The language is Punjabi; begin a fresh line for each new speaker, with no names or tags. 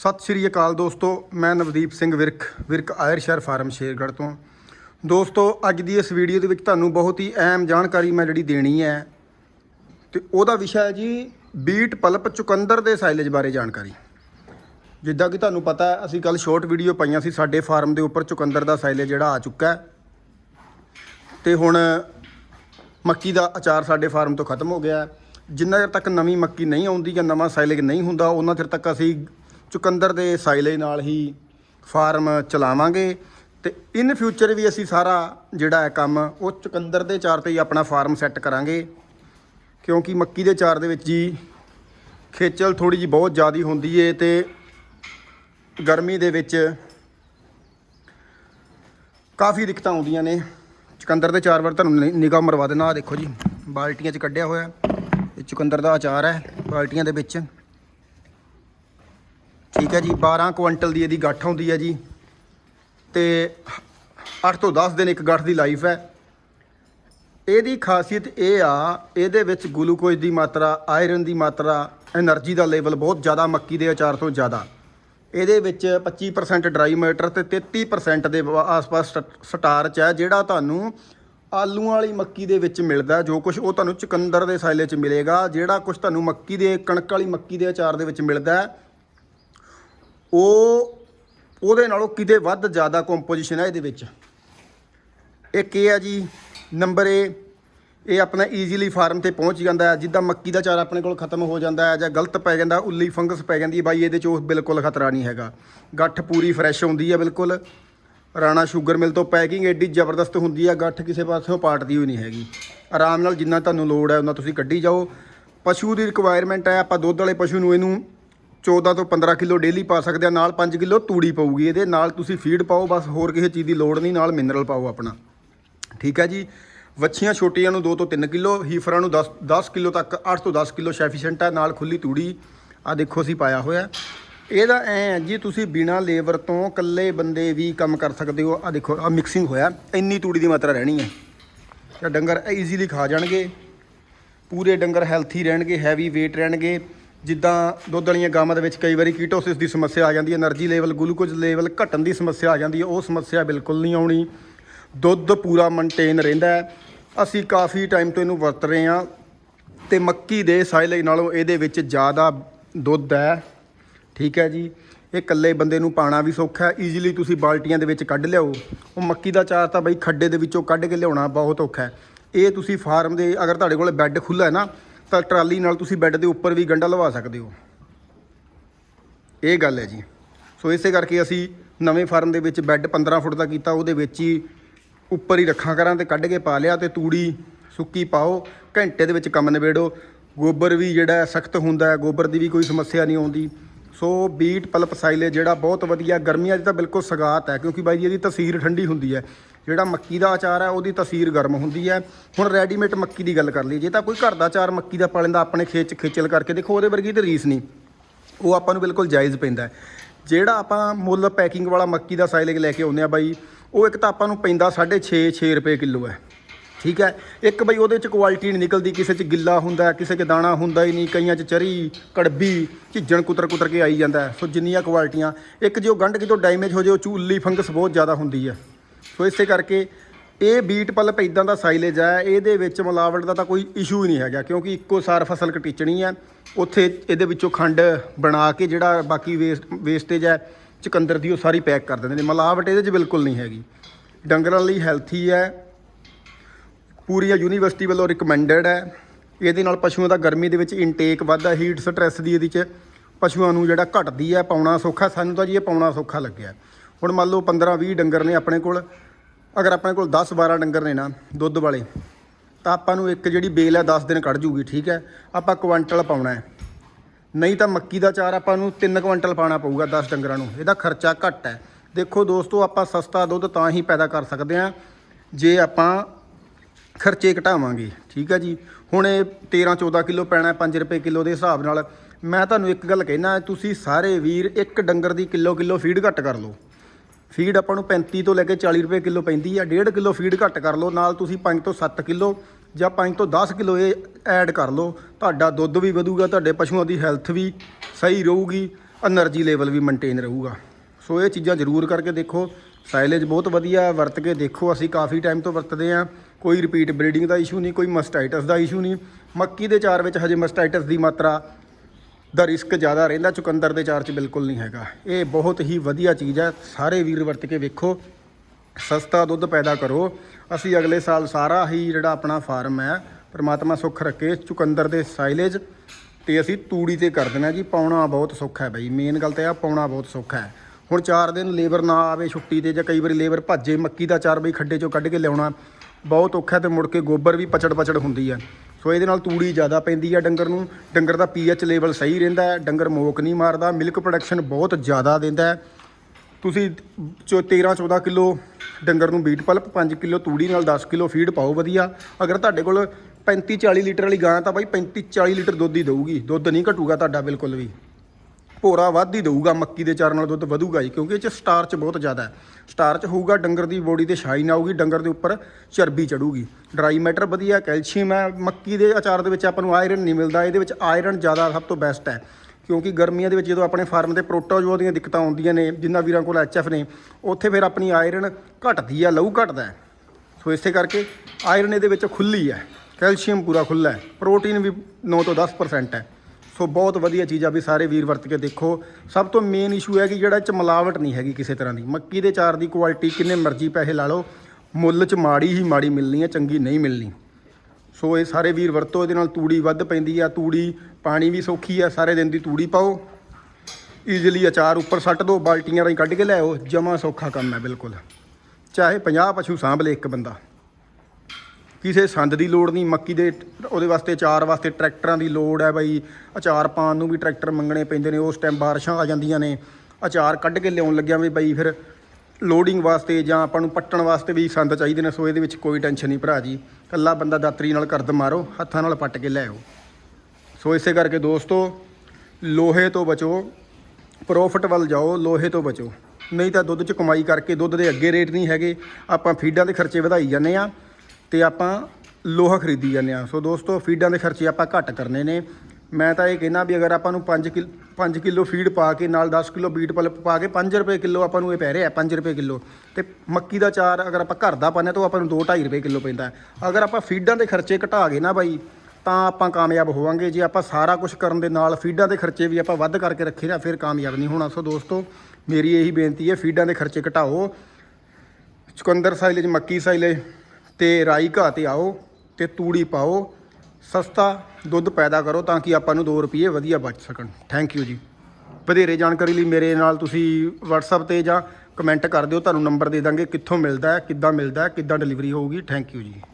ਸਤਿ ਸ਼੍ਰੀ ਅਕਾਲ ਦੋਸਤੋ, ਮੈਂ ਨਵਦੀਪ ਸਿੰਘ ਵਿਰਕ ਵਿਰਕ ਆਇਰ ਸ਼ਹਿਰ ਫਾਰਮ ਸ਼ੇਰਗੜ੍ਹ ਤੋਂ। ਦੋਸਤੋ, ਅੱਜ ਦੀ ਇਸ ਵੀਡੀਓ ਦੇ ਵਿੱਚ ਤੁਹਾਨੂੰ ਬਹੁਤ ਹੀ ਅਹਿਮ ਜਾਣਕਾਰੀ ਮੈਂ ਜਿਹੜੀ ਦੇਣੀ ਹੈ, ਤੇ ਉਹਦਾ ਵਿਸ਼ਾ ਹੈ ਜੀ ਬੀਟ ਪਲਪ ਚੁਕੰਦਰ ਦੇ ਸਾਈਲੇਜ ਬਾਰੇ ਜਾਣਕਾਰੀ। ਜਿੱਦਾਂ ਕਿ ਤੁਹਾਨੂੰ ਪਤਾ ਅਸੀਂ ਕੱਲ ਸ਼ਾਰਟ ਵੀਡੀਓ ਪਾਈਆਂ ਸੀ, ਸਾਡੇ ਫਾਰਮ ਦੇ ਉੱਪਰ ਚੁਕੰਦਰ ਦਾ ਸਾਈਲੇਜ ਜਿਹੜਾ ਆ ਚੁੱਕਾ ਹੈ। ਤੇ ਹੁਣ ਮੱਕੀ ਦਾ ਅਚਾਰ ਸਾਡੇ ਫਾਰਮ ਤੋਂ ਖਤਮ ਹੋ ਗਿਆ ਹੈ। ਜਿੰਨਾ ਚਿਰ ਤੱਕ ਨਵੀਂ ਮੱਕੀ ਨਹੀਂ ਆਉਂਦੀ ਜਾਂ ਨਵਾਂ ਸਾਈਲੇਜ ਨਹੀਂ ਹੁੰਦਾ, ਉਹਨਾਂ ਚਿਰ ਤੱਕ ਅਸੀਂ ਚੁਕੰਦਰ ਦੇ ਸਾਈਲੇਜ ਨਾਲ ਹੀ ਫਾਰਮ ਚਲਾਵਾਂਗੇ ਤੇ ਇਨ ਫਿਊਚਰ ਵੀ ਅਸੀਂ ਸਾਰਾ ਜਿਹੜਾ ਹੈ ਕੰਮ ਉਹ ਚੁਕੰਦਰ ਦੇ ਚਾਰ ਤੇ ਹੀ ਆਪਣਾ ਫਾਰਮ ਸੈੱਟ ਕਰਾਂਗੇ। ਕਿਉਂਕਿ ਮੱਕੀ ਦੇ ਚਾਰ ਦੇ ਵਿੱਚ ਜੀ ਖੇਚਲ ਥੋੜੀ ਜੀ ਬਹੁਤ ਜ਼ਿਆਦੀ ਹੁੰਦੀ ਏ ਤੇ ਗਰਮੀ ਦੇ ਵਿੱਚ ਕਾਫੀ ਦਿੱਕਤਾਂ ਆਉਂਦੀਆਂ ਨੇ। ਚੁਕੰਦਰ ਦੇ ਚਾਰ ਵਾਰ ਤੁਹਾਨੂੰ ਨਿਗਾਹ ਮਰਵਾ ਦੇਣਾ। ਆਹ ਦੇਖੋ ਜੀ, ਬਾਲਟੀਆਂ 'ਚ ਕੱਢਿਆ ਹੋਇਆ। ਇਹ ਚੁਕੰਦਰ ਦਾ ਅਚਾਰ ਹੈ, ਬਾਲਟੀਆਂ ਦੇ ਵਿੱਚ। ਠੀਕ ਹੈ ਜੀ 12 ਕੁਇੰਟਲ ਦੀ ਇਹਦੀ ਗੱਠ ਹੁੰਦੀ ਹੈ ਜੀ। ਤੇ 8 ਤੋਂ 10 ਦਿਨ ਇੱਕ ਗੱਠ ਦੀ ਲਾਈਫ ਹੈ। ਇਹਦੀ ਖਾਸੀਅਤ ਇਹ ਆ, ਇਹਦੇ ਵਿੱਚ ਗਲੂਕੋਜ਼ ਦੀ ਮਾਤਰਾ, ਆਇਰਨ ਦੀ ਮਾਤਰਾ એનર્ਜੀ ਦਾ ਲੈਵਲ ਬਹੁਤ ਜ਼ਿਆਦਾ, ਮੱਕੀ ਦੇ ਆਚਾਰ ਤੋਂ ਜ਼ਿਆਦਾ। ਇਹਦੇ ਵਿੱਚ 25% ਡਰਾਈ ਮੈਟਰ ਤੇ 33% ਦੇ ਆਸ-ਪਾਸ ਸਟਾਰਚ ਹੈ, ਜਿਹੜਾ ਤੁਹਾਨੂੰ ਆਲੂਆਂ ਵਾਲੀ ਮੱਕੀ ਦੇ ਵਿੱਚ ਮਿਲਦਾ ਜੋ ਕੁਝ ਉਹ ਤੁਹਾਨੂੰ ਚਕੰਦਰ ਦੇ ਸਾਇਲੇ 'ਚ ਮਿਲੇਗਾ, ਜਿਹੜਾ ਕੁਝ ਤੁਹਾਨੂੰ ਮੱਕੀ ਦੇ, ਕਣਕ ਵਾਲੀ ਮੱਕੀ ਦੇ ਆਚਾਰ ਦੇ ਵਿੱਚ ਮਿਲਦਾ ਉਹ ਉਹਦੇ ਨਾਲੋਂ ਕਿਤੇ ਵੱਧ ਜ਼ਿਆਦਾ ਕੰਪੋਜੀਸ਼ਨ ਹੈ ਇਹਦੇ ਵਿੱਚ। ਇੱਕ ਇਹ ਹੈ ਜੀ ਨੰਬਰ ਏ ਇਹ ਆਪਣਾ ਈਜ਼ੀਲੀ ਫਾਰਮ ਤੇ ਪਹੁੰਚ ਜਾਂਦਾ ਹੈ, ਜਿੱਦਾਂ ਮੱਕੀ ਦਾ ਚਾਰਾ ਆਪਣੇ ਕੋਲ ਖਤਮ ਹੋ ਜਾਂਦਾ ਹੈ ਜਾਂ ਗਲਤ ਪੈ ਜਾਂਦਾ, ਉੱਲੀ ਫੰਗਸ ਪੈ ਜਾਂਦੀ ਹੈ, ਬਾਈ ਇਹਦੇ 'ਚ ਉਹ ਬਿਲਕੁਲ ਖਤਰਾ ਨਹੀਂ ਹੈਗਾ। ਗੱਠ ਪੂਰੀ ਫਰੈਸ਼ ਹੁੰਦੀ ਹੈ ਬਿਲਕੁਲ। ਰਾਣਾ ਸ਼ੂਗਰ ਮਿਲ ਤੋਂ ਪੈਕਿੰਗ ਐਡੀ ਜ਼ਬਰਦਸਤ ਹੁੰਦੀ ਹੈ, ਗੱਠ ਕਿਸੇ ਪਾਸਿਓਂ ਪਾਟਦੀ ਹੋਈ ਨਹੀਂ ਹੈਗੀ। ਆਰਾਮ ਨਾਲ ਜਿੰਨਾ ਤੁਹਾਨੂੰ ਲੋੜ ਹੈ ਉਹਨਾਂ ਤੁਸੀਂ ਕੱਢੀ ਜਾਓ। ਪਸ਼ੂ ਦੀ ਰਿਕੁਆਇਰਮੈਂਟ ਹੈ, ਆਪਾਂ ਦੁੱਧ ਵਾਲੇ ਪਸ਼ੂ ਨੂੰ ਇਹਨੂੰ 14 ਤੋਂ 15 ਕਿਲੋ ਡੇਲੀ ਪਾ ਸਕਦੇ ਆ, ਨਾਲ 5 ਕਿਲੋ ਤੂੜੀ ਪਊਗੀ ਇਹਦੇ, ਨਾਲ ਤੁਸੀਂ ਫੀਡ ਪਾਓ, ਬਸ ਹੋਰ ਕਿਸੇ ਚੀਜ਼ ਦੀ ਲੋੜ ਨਹੀਂ, ਨਾਲ ਮਿਨਰਲ ਪਾਓ ਆਪਣਾ। ਠੀਕ ਹੈ ਜੀ? ਵੱਛੀਆਂ ਛੋਟੀਆਂ ਨੂੰ 2 ਤੋਂ 3 ਕਿਲੋ, ਹੀਫਰਾਂ ਨੂੰ 10 10 ਕਿਲੋ ਤੱਕ 8 ਤੋਂ 10 ਕਿਲੋ ਸੈਫੀਸ਼ੈਂਟ ਹੈ ਨਾਲ ਖੁੱਲੀ ਤੂੜੀ ਆ ਦੇਖੋ ਅਸੀਂ ਪਾਇਆ ਹੋਇਆ। ਇਹਦਾ ਐ ਹੈ ਜੀ, ਤੁਸੀਂ ਬਿਨਾ ਲੇਬਰ ਤੋਂ ਇਕੱਲੇ ਬੰਦੇ ਵੀ ਕੰਮ ਕਰ ਸਕਦੇ ਹੋ। ਆ ਦੇਖੋ ਆ ਮਿਕਸਿੰਗ ਹੋਇਆ, ਇੰਨੀ ਤੂੜੀ ਦੀ ਮਾਤਰਾ ਰਹਿਣੀ ਹੈ। ਤਾਂ ਡੰਗਰ ਈਜ਼ੀਲੀ ਖਾ ਜਾਣਗੇ, ਪੂਰੇ ਡੰਗਰ ਹੈਲਥੀ ਰਹਿਣਗੇ ਹੈਵੀ weight ਰਹਿਣਗੇ। ਜਿੱਦਾਂ ਦੁੱਧ ਵਾਲੀਆਂ ਗਾਵਾਂ ਦੇ ਵਿੱਚ ਕਈ ਵਾਰੀ ਕੀਟੋਸਿਸ ਦੀ ਸਮੱਸਿਆ ਆ ਜਾਂਦੀ ਹੈ એનર્ਜੀ ਲੈਵਲ, ਗਲੂਕੋਜ਼ ਲੈਵਲ ਘਟਣ ਦੀ ਸਮੱਸਿਆ ਆ ਜਾਂਦੀ ਹੈ, ਉਹ ਸਮੱਸਿਆ ਬਿਲਕੁਲ ਨਹੀਂ ਆਉਣੀ। ਦੁੱਧ ਪੂਰਾ ਮੇਨਟੇਨ ਰਹਿੰਦਾ ਹੈ। ਅਸੀਂ ਕਾਫੀ ਟਾਈਮ ਤੋਂ ਇਹਨੂੰ ਵਰਤ ਰਹੇ ਹਾਂ ਤੇ ਮੱਕੀ ਦੇ ਸਾਇਲੇਜ ਨਾਲੋਂ ਇਹਦੇ ਵਿੱਚ ਜ਼ਿਆਦਾ ਦੁੱਧ ਹੈ। ਠੀਕ ਹੈ ਜੀ। ਇਹ ਇਕੱਲੇ ਬੰਦੇ ਨੂੰ ਪਾਣਾ ਵੀ ਸੌਖਾ ਹੈ। ਈਜ਼ੀਲੀ ਤੁਸੀਂ ਬਾਲਟੀਆਂ ਦੇ ਵਿੱਚ ਕੱਢ ਲਿਆਓ। ਉਹ ਮੱਕੀ ਦਾ ਚਾਰ ਤਾਂ ਬਈ ਖੱਡੇ ਦੇ ਵਿੱਚੋਂ ਕੱਢ ਕੇ ਲਿਆਉਣਾ ਬਹੁਤ ਔਖਾ ਹੈ। ਇਹ ਤੁਸੀਂ ਫਾਰਮ ਦੇ, ਅਗਰ ਤੁਹਾਡੇ ਕੋਲ ਬੈੱਡ ਖੁੱਲਾ ਹੈ ਨਾ ਤਾਂ ਟਰਾਲੀ ਨਾਲ ਤੁਸੀਂ ਬੈੱਡ ਦੇ ਉੱਪਰ ਵੀ ਗੰਡਾ ਲਵਾ ਸਕਦੇ ਹੋ। ਇਹ ਗੱਲ ਹੈ ਜੀ। ਸੋ ਇਸੇ ਕਰਕੇ ਅਸੀਂ ਨਵੇਂ ਫਾਰਮ ਦੇ ਵਿੱਚ ਬੈੱਡ 15 ਫੁੱਟ ਦਾ ਕੀਤਾ, ਉਹਦੇ ਵਿੱਚ ਹੀ ਉੱਪਰ ਹੀ ਰੱਖਾਂ ਕਰਾਂ ਤੇ ਕੱਢ ਕੇ ਪਾ ਲਿਆ ਤੇ ਤੂੜੀ ਸੁੱਕੀ ਪਾਓ, ਘੰਟੇ ਦੇ ਵਿੱਚ ਕੰਮ ਨਿਬੇੜੋ। ਗੋਬਰ ਵੀ ਜਿਹੜਾ ਸਖਤ ਹੁੰਦਾ ਗੋਬਰ ਦੀ ਵੀ ਕੋਈ ਸਮੱਸਿਆ ਨਹੀਂ ਆਉਂਦੀ। ਸੋ ਬੀਟ ਪਲਪ ਸਾਈਲੇ ਜਿਹੜਾ ਬਹੁਤ ਵਧੀਆ, ਗਰਮੀਆਂ 'ਚ ਤਾਂ ਬਿਲਕੁਲ ਸਗਾਤ ਹੈ, ਕਿਉਂਕਿ ਬਾਈ ਜੀ ਇਹਦੀ ਤਸੀਰ ਠੰਡੀ ਹੁੰਦੀ ਹੈ। ਜਿਹੜਾ ਮੱਕੀ ਦਾ ਅਚਾਰ ਹੈ, ਉਹਦੀ ਤਸੀਰ ਗਰਮ ਹੁੰਦੀ ਹੈ। ਹੁਣ ਰੈਡੀਮੇਡ ਮੱਕੀ ਦੀ ਗੱਲ ਕਰ ਲਈ ਜੇ ਤਾਂ ਕੋਈ ਘਰ ਦਾ ਅਚਾਰ ਮੱਕੀ ਦਾ ਪਾ ਲੈਂਦਾ, ਆਪਣੇ ਖੇਤ 'ਚ ਖੇਚਲ ਕਰਕੇ, ਦੇਖੋ ਉਹਦੇ ਵਰਗੀ ਤੇ ਰੀਸ ਨਹੀਂ। ਉਹ ਆਪਾਂ ਨੂੰ ਬਿਲਕੁਲ ਜਾਇਜ਼ ਪੈਂਦਾ ਜਿਹੜਾ ਆਪਾਂ ਮੁੱਲ ਪੈਕਿੰਗ ਵਾਲਾ ਮੱਕੀ ਦਾ ਸਾਈਲੇਜ ਲੈ ਕੇ ਆਉਂਦੇ ਆ ਬਾਈ, ਉਹ ਇੱਕ ਤਾਂ ਆਪਾਂ ਨੂੰ ਪੈਂਦਾ 6.5 6 ਰੁਪਏ ਕਿਲੋ ਹੈ। ਠੀਕ ਹੈ? ਇੱਕ ਬਈ ਉਹਦੇ ਚ ਕੁਆਲਿਟੀ ਨਹੀਂ ਨਿਕਲਦੀ, ਕਿਸੇ ਚ ਗਿੱਲਾ ਹੁੰਦਾ, ਕਿਸੇ ਚ ਦਾਣਾ ਹੁੰਦਾ ਹੀ ਨਹੀਂ, ਕਈਆਂ ਚ ਚਰੀ, ਕੜਬੀ, ਝਿੱਜਣ ਕੁਤਰ ਕੁਤਰ ਕੇ ਆਈ ਜਾਂਦਾ ਸੋ ਜਿੰਨੀਆਂ ਕੁਆਲਿਟੀਆਂ ਇੱਕ ਜੇ ਉਹ ਗੰਢ ਕਿਤੋਂ ਡੈਮੇਜ ਹੋ ਜੇ ਉਹ ਚੂਲੀ ਫੰਗਸ ਬਹੁਤ ਜ਼ਿਆਦਾ ਹੁੰਦੀ ਹੈ। ਸੋ ਇਸੇ ਕਰਕੇ ਇਹ ਬੀਟ ਪਲਪ ਇਦਾਂ ਦਾ ਸਾਈਲੇਜ ਹੈ, ਇਹਦੇ ਵਿੱਚ ਮਿਲਾਵਟ ਦਾ ਤਾਂ ਕੋਈ ਇਸ਼ੂ ਹੀ ਨਹੀਂ ਹੈਗਾ, ਕਿਉਂਕਿ ਇੱਕੋ ਸਾਰ ਫਸਲ ਕਟੀਚਣੀ ਹੈ। ਉੱਥੇ ਇਹਦੇ ਵਿੱਚੋਂ ਖੰਡ ਬਣਾ ਕੇ ਜਿਹੜਾ ਬਾਕੀ ਵੇਸਟ ਵੇਸਟੇਜ ਹੈ, ਚੁਕੰਦਰ ਦੀ ਉਹ ਸਾਰੀ ਪੈਕ ਕਰ ਦਿੰਦੇ ਨੇ। ਮਿਲਾਵਟ ਇਹਦੇ 'ਚ ਬਿਲਕੁਲ ਨਹੀਂ ਹੈਗੀ। ਡੰਗਰਾਂ ਲਈ ਹੈਲਥੀ ਹੈ ਪੂਰੀ ਯੂਨੀਵਰਸਿਟੀ ਵੱਲੋਂ ਰਿਕਮੈਂਡਡ ਹੈ। ਇਹਦੇ ਨਾਲ ਪਸ਼ੂਆਂ ਦਾ ਗਰਮੀ ਦੇ ਵਿੱਚ ਇਨਟੇਕ ਵੱਧਦਾ ਹੀਟ ਸਟ੍ਰੈਸ ਦੀ ਇਹਦੇ 'ਚ ਪਸ਼ੂਆਂ ਨੂੰ ਜਿਹੜਾ ਘਟਦੀ ਹੈ ਪਾਉਣਾ ਸੌਖਾ, ਸਾਨੂੰ ਤਾਂ ਜੀ ਇਹ ਪਾਉਣਾ ਸੌਖਾ ਲੱਗਿਆ। ਹੁਣ ਮੰਨ ਲਓ 15 20 ਡੰਗਰ ਨੇ ਆਪਣੇ ਕੋਲ, ਅਗਰ ਆਪਣੇ ਕੋਲ 10 12 ਡੰਗਰ ਨੇ ਨਾ, ਦੁੱਧ ਵਾਲੇ, ਤਾਂ ਆਪਾਂ ਨੂੰ ਇੱਕ ਜਿਹੜੀ ਬੇਲ ਹੈ 10 ਦਿਨ ਕੱਢ ਜੂਗੀ, ਠੀਕ ਹੈ? ਆਪਾਂ ਕੁਆਂਟਲ ਪਾਉਣਾ ਹੈ। ਨਹੀਂ ਤਾਂ ਮੱਕੀ ਦਾ ਚਾਰ ਆਪਾਂ ਨੂੰ 3 ਕੁਆਂਟਲ ਪਾਣਾ ਪਊਗਾ 10 ਡੰਗਰਾਂ ਨੂੰ, ਇਹਦਾ ਖਰਚਾ ਘੱਟ ਹੈ। ਦੇਖੋ ਦੋਸਤੋ, ਆਪਾਂ ਸਸਤਾ ਦੁੱਧ ਤਾਂ ਹੀ ਪੈਦਾ ਕਰ ਸਕਦੇ ਹਾਂ, ਜੇ ਆਪਾਂ ਖਰਚੇ ਘਟਾਵਾਂਗੇ, ਠੀਕ ਹੈ ਜੀ? ਹੁਣ ਇਹ 13 14 ਕਿਲੋ ਪੈਣਾ 5 ਰੁਪਏ ਕਿਲੋ ਦੇ ਹਿਸਾਬ ਨਾਲ। ਮੈਂ ਤੁਹਾਨੂੰ ਇੱਕ ਗੱਲ ਕਹਿਣਾ ਤੁਸੀਂ ਸਾਰੇ ਵੀਰ ਇੱਕ ਡੰਗਰ ਦੀ ਕਿਲੋ ਕਿਲੋ ਫੀਡ ਘੱਟ ਕਰ ਲਓ। ਫੀਡ ਆਪਾਂ ਨੂੰ 35 ਤੋਂ ਲੈ ਕੇ 40 ਰੁਪਏ ਕਿਲੋ ਪੈਂਦੀ ਆ 1.5 ਕਿਲੋ ਫੀਡ ਘੱਟ ਕਰ ਲਓ, ਨਾਲ ਤੁਸੀਂ 5 ਤੋਂ 7 ਕਿਲੋ ਜਾਂ 5 ਤੋਂ 10 ਕਿਲੋ ਇਹ ਐਡ ਕਰ ਲਓ। ਤੁਹਾਡਾ ਦੁੱਧ ਵੀ ਵਧੂਗਾ, ਤੁਹਾਡੇ ਪਸ਼ੂਆਂ ਦੀ ਹੈਲਥ ਵੀ ਸਹੀ ਰਹੂਗੀ એનર્ਜੀ ਲੈਵਲ ਵੀ ਮੇਨਟੇਨ ਰਹੂਗਾ। ਸੋ ਇਹ ਚੀਜ਼ਾਂ ਜ਼ਰੂਰ ਕਰਕੇ ਦੇਖੋ ਸਾਇਲੇਜ ਬਹੁਤ ਵਧੀਆ, ਵਰਤ ਕੇ ਦੇਖੋ, ਅਸੀਂ ਕਾਫੀ ਟਾਈਮ ਤੋਂ ਵਰਤਦੇ ਆਂ। ਕੋਈ ਰਿਪੀਟ ਬਰੀਡਿੰਗ ਦਾ ਇਸ਼ੂ ਨਹੀਂ, ਕੋਈ ਮਸਟਾਈਟਸ ਦਾ ਇਸ਼ੂ ਨਹੀਂ। ਮੱਕੀ ਦੇ ਚਾਰ ਵਿੱਚ ਹਜੇ ਮਸਟਾਈਟਸ ਦੀ ਮਾਤਰਾ ਦਾ ਰਿਸਕ ਜ਼ਿਆਦਾ ਰਹਿੰਦਾ, ਚੁਕੰਦਰ ਦੇ ਚਾਰ 'ਚ ਬਿਲਕੁਲ ਨਹੀਂ ਹੈਗਾ। ਇਹ ਬਹੁਤ ਹੀ ਵਧੀਆ ਚੀਜ਼ ਹੈ। ਸਾਰੇ ਵੀਰ ਵਰਤ ਕੇ ਵੇਖੋ, ਸਸਤਾ ਦੁੱਧ ਪੈਦਾ ਕਰੋ। ਅਸੀਂ ਅਗਲੇ ਸਾਲ ਸਾਰਾ ਹੀ ਜਿਹੜਾ ਆਪਣਾ ਫਾਰਮ ਹੈ, ਪਰਮਾਤਮਾ ਸੁੱਖ ਰੱਖੇ, ਚੁਕੰਦਰ ਦੇ ਸਾਈਲੇਜ ਤੇ ਅਸੀਂ ਤੂੜੀ ਤੇ ਕਰ ਦੇਣਾ ਜੀ। ਪਾਉਣਾ ਬਹੁਤ ਸੌਖਾ ਹੈ ਬਈ। ਮੇਨ ਗੱਲ ਤਾਂ ਇਹ ਆ, ਪਾਉਣਾ ਬਹੁਤ ਸੌਖਾ ਹੈ। ਹੁਣ 4 ਦਿਨ ਲੇਬਰ ਨਾ ਆਵੇ ਛੁੱਟੀ ਤੇ ਜਾਂ ਕਈ ਵਾਰੀ ਲੇਬਰ ਭੱਜੇ, ਮੱਕੀ ਦਾ ਚਾਰ ਬਈ ਖੱਡੇ ਚੋਂ ਕੱਢ ਕੇ ਲਿਆਉਣਾ। ਬਹੁਤ ਔਖਾ ਤੇ ਮੁੜ ਕੇ ਗੋਬਰ ਵੀ ਪਚੜ ਪਚੜ ਹੁੰਦੀ ਹੈ। ਸੋ ਇਹਦੇ ਨਾਲ ਤੂੜੀ ਜ਼ਿਆਦਾ ਪੈਂਦੀ ਹੈ ਡੰਗਰ ਨੂੰ। ਡੰਗਰ ਦਾ ਪੀਐਚ ਲੈਵਲ ਸਹੀ ਰਹਿੰਦਾ ਹੈ। ਡੰਗਰ ਮੋਕ ਨਹੀਂ ਮਾਰਦਾ। ਮਿਲਕ ਪ੍ਰੋਡਕਸ਼ਨ ਬਹੁਤ ਜ਼ਿਆਦਾ ਦਿੰਦਾ ਹੈ। ਤੁਸੀਂ ਚੋ 13 14 ਕਿਲੋ ਡੰਗਰ ਨੂੰ ਬੀਟ ਪਲਪ 5 ਕਿਲੋ ਤੂੜੀ ਨਾਲ 10 ਕਿਲੋ ਫੀਡ ਪਾਓ ਵਧੀਆ। ਅਗਰ ਤੁਹਾਡੇ ਕੋਲ 35 40 ਲੀਟਰ ਵਾਲੀ ਗਾਂ ਤਾਂ ਬਾਈ 35 40 ਲੀਟਰ ਦੁੱਧ ਹੀ ਦੇਊਗੀ। ਦੁੱਧ ਨਹੀਂ ਘਟੂਗਾ ਤੁਹਾਡਾ ਬਿਲਕੁਲ ਵੀ। ਭੋਰਾ ਵੱਧ ਹੀ ਦੇਊਗਾ, ਮੱਕੀ ਦੇ ਚਾਰ ਨਾਲ ਦੁੱਧ ਵਧੂਗਾ ਜੀ, ਕਿਉਂਕਿ ਇਹ ਚ ਸਟਾਰਚ ਬਹੁਤ ਜ਼ਿਆਦਾ ਹੈ। ਸਟਾਰਚ ਹੋਊਗਾ, ਡੰਗਰ ਦੀ ਬੋਡੀ ਤੇ ਸ਼ਾਈਨ ਆਊਗੀ, ਡੰਗਰ ਦੇ ਉੱਪਰ ਚਰਬੀ ਚੜੂਗੀ। ਡਰਾਈ ਮੈਟਰ ਵਧੀਆ, ਕੈਲਸ਼ੀਅਮ ਹੈ, ਮੱਕੀ ਦੇ ਅਚਾਰ ਦੇ ਵਿੱਚ ਆਪਾਂ ਨੂੰ ਆਇਰਨ ਨਹੀਂ ਮਿਲਦਾ, ਇਹਦੇ ਵਿੱਚ ਆਇਰਨ ਜ਼ਿਆਦਾ ਸਭ ਤੋਂ ਬੈਸਟ ਹੈ। ਕਿਉਂਕਿ ਗਰਮੀਆਂ ਦੇ ਵਿੱਚ ਜਦੋਂ ਆਪਣੇ ਫਾਰਮ ਤੇ ਪ੍ਰੋਟੋਜੋ ਦੀਆਂ ਦਿੱਕਤਾਂ ਆਉਂਦੀਆਂ ਨੇ, ਜਿੰਨਾ ਵੀਰਾਂ ਕੋਲ ਐਚਐਫ ਨੇ, ਉੱਥੇ ਫਿਰ ਆਪਣੀ ਆਇਰਨ ਘਟਦੀ ਆ ਲਹੂ ਘਟਦਾ ਹੈ। ਸੋ ਇਸੇ ਕਰਕੇ ਆਇਰਨ ਇਹਦੇ ਵਿੱਚ ਖੁੱਲੀ ਹੈ, ਕੈਲਸ਼ੀਅਮ ਪੂਰਾ ਖੁੱਲਾ ਹੈ, ਪ੍ਰੋਟੀਨ ਵੀ 9 ਤੋਂ 10% ਹੈ। ਸੋ ਬਹੁਤ ਵਧੀਆ ਚੀਜ਼ ਆ ਵੀ ਸਾਰੇ ਵੀਰ ਵਰਤ ਕੇ ਦੇਖੋ। ਸਭ ਤੋਂ ਮੇਨ ਇਸ਼ੂ ਹੈ ਕਿ ਜਿਹੜਾ ਇਹ ਚ ਮਿਲਾਵਟ ਨਹੀਂ ਹੈਗੀ ਕਿਸੇ ਤਰ੍ਹਾਂ ਦੀ। ਮੱਕੀ ਦੇ ਚਾਰ ਦੀ ਕੁਆਲਿਟੀ ਕਿੰਨੇ ਮਰਜ਼ੀ ਪੈਸੇ ਲਾ ਲਓ, ਮੁੱਲ ਚ ਮਾੜੀ ਹੀ ਮਾੜੀ ਮਿਲਣੀ ਹੈ, ਚੰਗੀ ਨਹੀਂ ਮਿਲਣੀ। ਸੋ ਇਹ ਸਾਰੇ ਵੀਰ ਵਰਤੋ, ਇਹਦੇ ਨਾਲ ਤੂੜੀ ਵੱਧ ਪੈਂਦੀ ਆ, ਤੂੜੀ, ਪਾਣੀ ਵੀ ਸੌਖੀ ਆ, ਸਾਰੇ ਦਿਨ ਦੀ ਤੂੜੀ ਪਾਓ। ਈਜ਼ੀਲੀ ਅਚਾਰ ਉੱਪਰ ਸੱਟ ਦੋ, ਬਾਲਟੀਆਂ ਰਾਹੀਂ ਕੱਢ ਕੇ ਲਿਆਓ ਜਮਾ ਸੌਖਾ ਕੰਮ ਹੈ, ਬਿਲਕੁਲ। ਚਾਹੇ 50 ਪਸ਼ੂ ਸਾਂਭ ਲੇ ਇੱਕ ਬੰਦਾ। ਕਿਸੇ ਸੰਦ ਦੀ ਲੋੜ ਨਹੀਂ, ਮੱਕੀ ਦੇ ਉਹਦੇ ਵਾਸਤੇ, ਅਚਾਰ ਵਾਸਤੇ ਟਰੈਕਟਰਾਂ ਦੀ ਲੋੜ ਹੈ ਬਾਈ। ਅਚਾਰ ਪਾਉਣ ਨੂੰ ਵੀ ਟਰੈਕਟਰ ਮੰਗਣੇ ਪੈਂਦੇ ਨੇ, ਉਸ ਟਾਈਮ ਬਾਰਿਸ਼ਾਂ ਆ ਜਾਂਦੀਆਂ ਨੇ। ਅਚਾਰ ਕੱਢ ਕੇ ਲਿਆਉਣ ਲੱਗਿਆ ਵੀ ਬਾਈ ਫਿਰ ਲੋਡਿੰਗ ਵਾਸਤੇ ਜਾਂ ਆਪਾਂ ਨੂੰ ਪੱਟਣ ਵਾਸਤੇ ਵੀ ਸੰਦ ਚਾਹੀਦੇ ਨੇ, ਸੋ ਇਹਦੇ ਵਿੱਚ ਕੋਈ ਟੈਨਸ਼ਨ ਨਹੀਂ ਭਰਾ ਜੀ। ਕੱਲਾ ਬੰਦਾ ਦਾਤਰੀ ਨਾਲ ਕਰਦ ਮਾਰੋ, ਹੱਥਾਂ ਨਾਲ ਪੱਟ ਕੇ ਲੈ ਆਓ। ਸੋ ਇਸੇ ਕਰਕੇ ਦੋਸਤੋ, ਲੋਹੇ ਤੋਂ ਬਚੋ ਪ੍ਰੋਫਿਟ ਵੱਲ ਜਾਓ, ਲੋਹੇ ਤੋਂ ਬਚੋ। ਨਹੀਂ ਤਾਂ ਦੁੱਧ 'ਚ ਕਮਾਈ ਕਰਕੇ ਦੁੱਧ ਦੇ ਅੱਗੇ ਰੇਟ ਨਹੀਂ ਹੈਗੇ, ਆਪਾਂ ਫੀਡਾਂ ਦੇ ਖਰਚੇ ਵਧਾਈ ਜਾਂਦੇ ਆ ਤੇ ਆਪਾਂ ਲੋਹਾ ਖਰੀਦੀ ਜਾਂਦੇ ਆ ਸੋ ਦੋਸਤੋ, ਫੀਡਾਂ ਦੇ ਖਰਚੇ ਆਪਾਂ ਘੱਟ ਕਰਨੇ ਨੇ। ਮੈਂ ਤਾਂ ਇਹ ਕਹਿੰਦਾ ਵੀ ਅਗਰ ਆਪਾਂ ਨੂੰ 5 ਕਿਲ 5 ਕਿਲੋ ਫੀਡ ਪਾ ਕੇ, ਨਾਲ 10 ਕਿਲੋ ਬੀਟ ਪਲਪ ਪਾ ਕੇ 5 ਰੁਪਏ ਕਿਲੋ ਆਪਾਂ ਨੂੰ ਇਹ ਪੈ ਰਿਹਾ 5 ਰੁਪਏ ਕਿਲੋ। ਤੇ ਮੱਕੀ ਦਾ ਚਾਰ ਅਗਰ ਆਪਾਂ ਘਰ ਦਾ ਪਾਉਂਦੇ ਤਾਂ ਉਹ ਆਪਾਂ ਨੂੰ 2.5 ਰੁਪਏ ਕਿਲੋ ਪੈਂਦਾ ਅਗਰ ਆਪਾਂ ਫੀਡਾਂ ਦੇ ਖਰਚੇ ਘਟਾ ਗਏ ਨਾ ਬਾਈ, ਤਾਂ ਆਪਾਂ ਕਾਮਯਾਬ ਹੋਵਾਂਗੇ। ਜੇ ਆਪਾਂ ਸਾਰਾ ਕੁਝ ਕਰਨ ਦੇ ਨਾਲ ਫੀਡਾਂ ਦੇ ਖਰਚੇ ਵੀ ਆਪਾਂ ਵੱਧ ਕਰਕੇ ਰੱਖੇ ਨਾ ਫਿਰ ਕਾਮਯਾਬ ਨਹੀਂ ਹੋਣਾ। ਸੋ ਦੋਸਤੋ, ਮੇਰੀ ਇਹੀ ਬੇਨਤੀ ਹੈ, ਫੀਡਾਂ ਦੇ ਖਰਚੇ ਘਟਾਓ। ਚੁਕੰਦਰ ਸਾਈਲੇਜ, ਮੱਕੀ ਸਾਈਲੇਜ। ਤੇ ਰਾਈ ਘਾਹ ਤੇ ਆਓ ਤੇ ਤੂੜੀ ਪਾਓ। ਸਸਤਾ ਦੁੱਧ ਪੈਦਾ ਕਰੋ ਤਾਂ ਕਿ ਆਪਾਂ ਨੂੰ 2 ਰੁਪਏ ਵਧੀਆ ਬਚ ਸਕਣ। ਥੈਂਕ ਯੂ ਜੀ। ਵਧੇਰੇ ਜਾਣਕਾਰੀ ਲਈ ਮੇਰੇ ਨਾਲ ਤੁਸੀਂ WhatsApp ਤੇ ਜਾਂ ਕਮੈਂਟ ਕਰ ਦਿਓ। ਤੁਹਾਨੂੰ ਨੰਬਰ ਦੇ ਦਾਂਗੇ ਕਿੱਥੋਂ ਮਿਲਦਾ ਹੈ, ਕਿੱਦਾਂ ਮਿਲਦਾ ਹੈ, ਕਿੱਦਾਂ ਡਿਲੀਵਰੀ ਹੋਊਗੀ। ਥੈਂਕ ਯੂ ਜੀ।